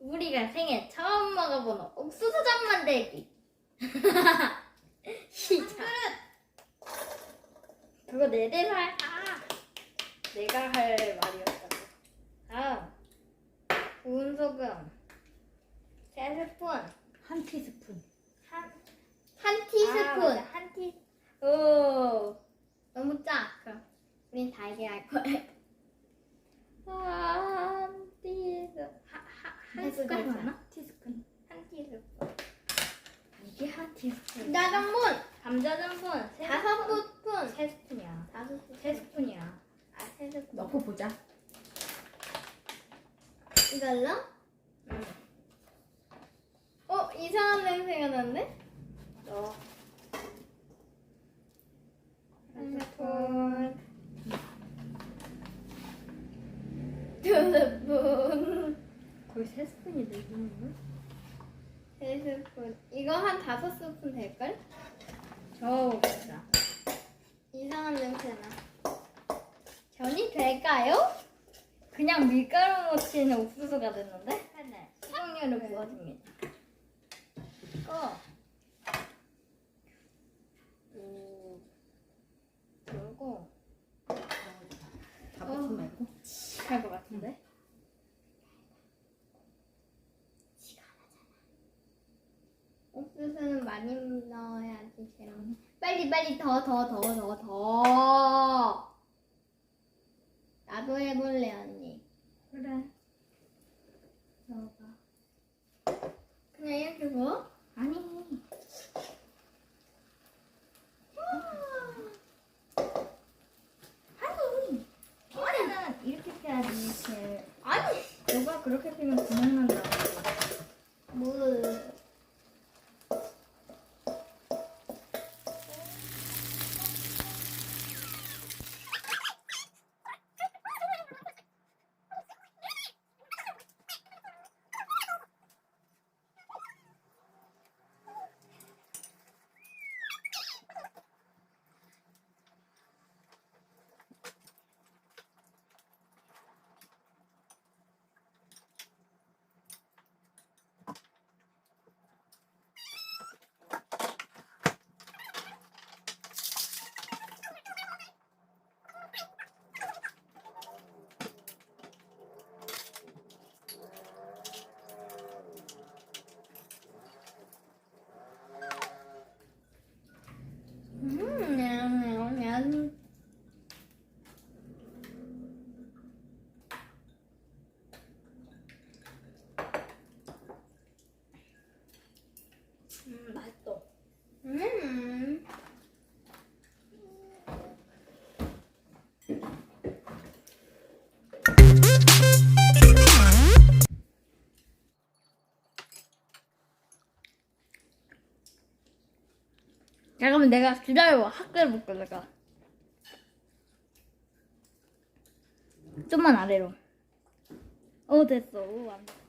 우리가 생애 처음 먹어보는 옥수수전 만들기. 시작. 그거 내대로 할. 아, 내가 할 말이었다고. 다음. 구운 소금. 세 스푼. 한 티스푼. 한, 한 티스푼. 아. 한 티. 오. 너무 짜. 그럼 우린 달게 할 거예요. 한 티스. 하, 하, 한 숟갈 맞나? 티스푼. 한 티스푼. 이게 한 티스푼. 감자전분. 감자전분. 세 다섯 스푼. 세 스푼이야. 다섯 스푼. 세 스푼이야. 아, 세 스푼. 넣고 보자. 이걸로? 응. 어, 이상한 냄새가 나는데? 넣어. 한 스푼. 두 스푼. 세 스푼이 되겠네. 세 스푼. 이거 한 다섯 스푼 될걸? 저 보자. 이상한 냄새 나. 전이 될까요? 그냥 밀가루 묻히는 옥수수가 됐는데? 하나. 수정료를 부어줍니다. 어. 오. 그리고 다 붙지 말고. 할 것 같은데? 옥수수는 많이 넣어야지 재밌 빨리 빨리 더 더 더 더 더. 나도 해볼래 언니. 그래. 넣어봐. 그냥 이렇게 부어? 아니. 아니. 이거는 이렇게 펴야지 이렇게. 아니. 너가 그렇게 피면 구멍 난다고. 물. 음, 잠깐만 내가 기다려 학교를 볼게 내가. 좀만 아래로. 어 됐어. 오, 완벽